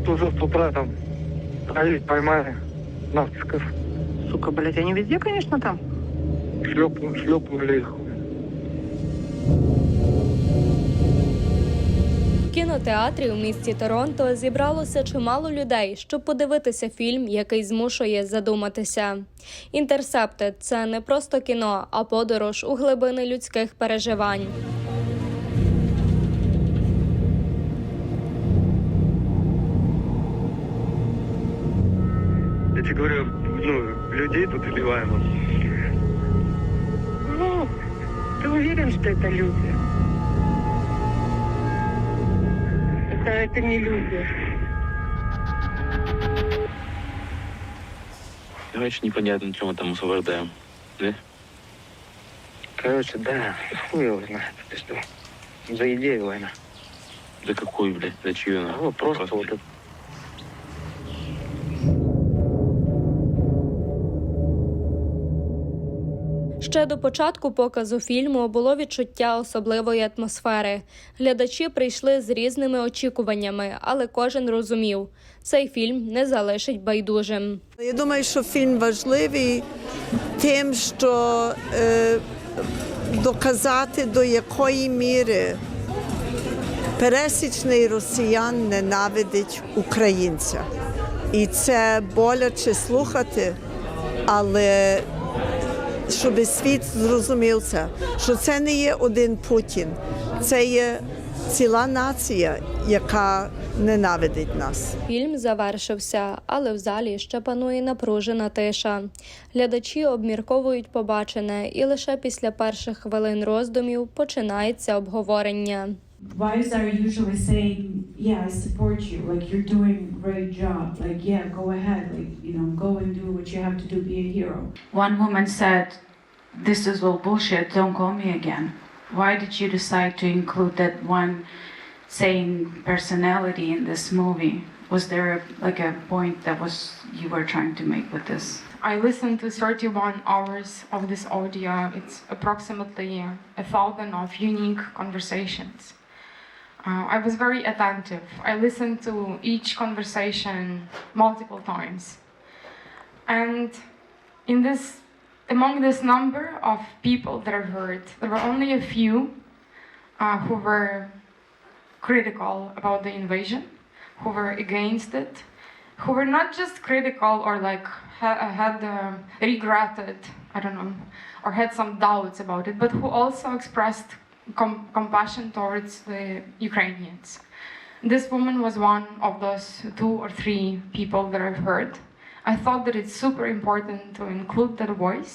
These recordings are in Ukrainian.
Вот уже с утра там троих поймали. Навсков. Сука, блядь, они везде, конечно, там. Шлепнули, шлепнули их. В кінотеатрі у місті Торонто зібралося чимало людей, щоб подивитися фільм, який змушує задуматися. Інтерсептед це не просто кіно, а подорож у глибини людських переживань. Говорю, ну, людей тут убиваем. Ну, ты уверен, что это люди? Это, это не люди. Короче, непонятно, чем мы там освобождаем. Да? Короче, да, хуй его знает, ты что. За идею война. За какой, блядь? За чью она? Ну, просто вот это. Ще до початку показу фільму було відчуття особливої атмосфери. Глядачі прийшли з різними очікуваннями, але кожен розумів, цей фільм не залишить байдужим. Я думаю, що фільм важливий тим, що е, доказати до якої міри пересічний росіян ненавидить українця. І це боляче слухати, але щоб світ зрозумів це, що це не є один Путін, це є ціла нація, яка ненавидить нас. Фільм завершився, але в залі ще панує напружена тиша. Глядачі обмірковують побачене, і лише після перших хвилин роздумів починається обговорення. wives are usually saying, "Yeah, I support you. Like you're doing a great job. Like yeah, go ahead. Like you know, go and do what you have to do. Be a hero." One woman said, "This is all bullshit. Don't call me again." Why did you decide to include that one saying personality in this movie? Was there like a point that was you were trying to make with this? I listened to 31 hours of this audio. It's approximately a thousand of unique conversations. Uh, I was very attentive. I listened to each conversation multiple times. And in this, among this number of people that I heard, there were only a few uh, who were critical about the invasion, who were against it, who were not just critical or like ha- had uh, regretted, I don't know, or had some doubts about it, but who also expressed com- compassion towards the Ukrainians. This woman was one of those two or three people that I've heard. I thought that it's super important to include that voice.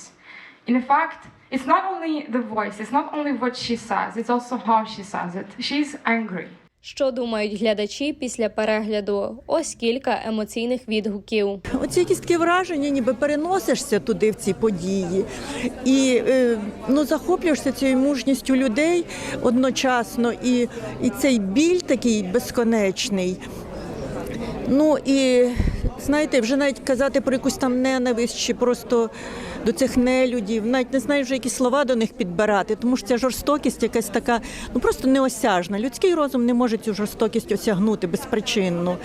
In fact, it's not only the voice, it's not only what she says, it's also how she says it. She's angry. Що думають глядачі після перегляду? Ось кілька емоційних відгуків. Оці якісь такі враження, ніби переносишся туди в ці події, і е, ну захоплюєшся цією мужністю людей одночасно, і, і цей біль такий безконечний. Ну і знаєте, вже навіть казати про якусь там ненависть чи просто до цих нелюдів, навіть не знаю вже які слова до них підбирати, тому що ця жорстокість якась така, ну просто неосяжна. Людський розум не може цю жорстокість осягнути безпричинно.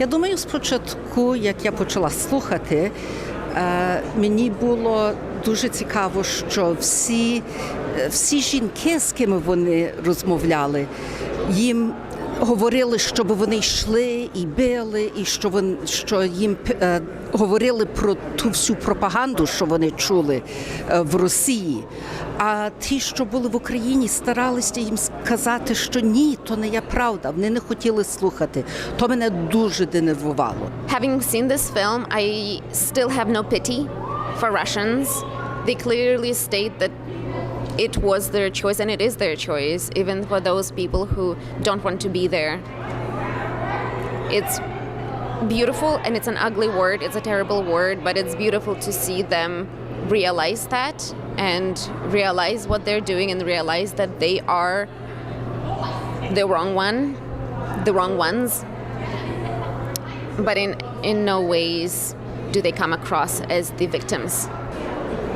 Я думаю, спочатку, як я почала слухати, е, мені було дуже цікаво, що всі, е, всі жінки, з ким вони розмовляли, їм говорили, щоб вони йшли і били, і що вони що їм е, говорили про ту всю пропаганду, що вони чули е, в Росії. А ті, що були в Україні, старалися їм сказати, що ні, то не є правда. Вони не хотіли слухати. То мене дуже денервувало. Having seen this film, I still have no pity for Russians. They clearly state that it was their choice and it is their choice, even for those people who don't want to be there. It's beautiful and it's an ugly word, it's a terrible word, but it's beautiful to see them realize that and realize what they're doing and realize that they are the wrong one, the wrong ones. But in, in no ways do they come across as the victims.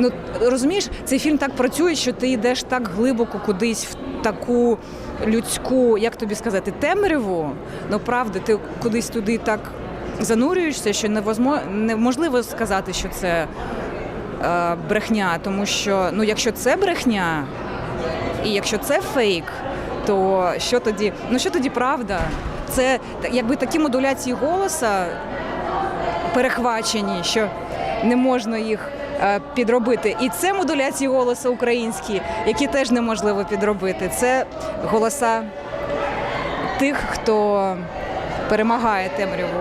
Ну розумієш, цей фільм так працює, що ти йдеш так глибоко кудись в таку людську, як тобі сказати, темряву, ну правда, ти кудись туди так занурюєшся, що неможливо сказати, що це е, брехня, тому що ну, якщо це брехня, і якщо це фейк, то що тоді? Ну що тоді правда? Це якби такі модуляції голоса перехвачені, що не можна їх підробити. І це модуляції голосу українські, які теж неможливо підробити. Це голоса тих, хто перемагає темряву.